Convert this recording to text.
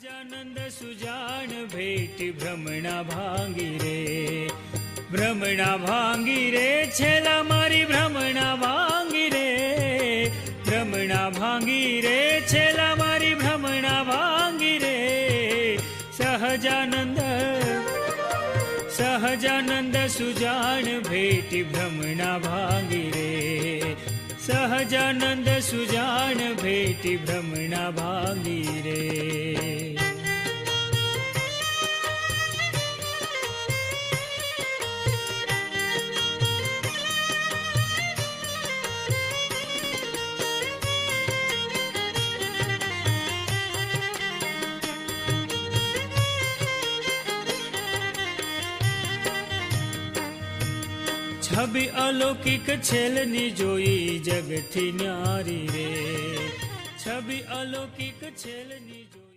गजानंद सुजान भेट भ्रमणा भांगी रे। भ्रमणा भांगी रे, छेला मारी भ्रमणा भांगी रे। भ्रमणा भांगी रे, छेला मारी भ्रमणा भांगी रे। सहजानंद सहजानंद सुजान भेट भ्रमणा भांगी रे। सहजानंद सुजान भेट भ्रमणा भांगी रे। छवि अलौकिक छेलनी जोई जगठी न्यारी रे। छवि अलौकिक छेलनी जोई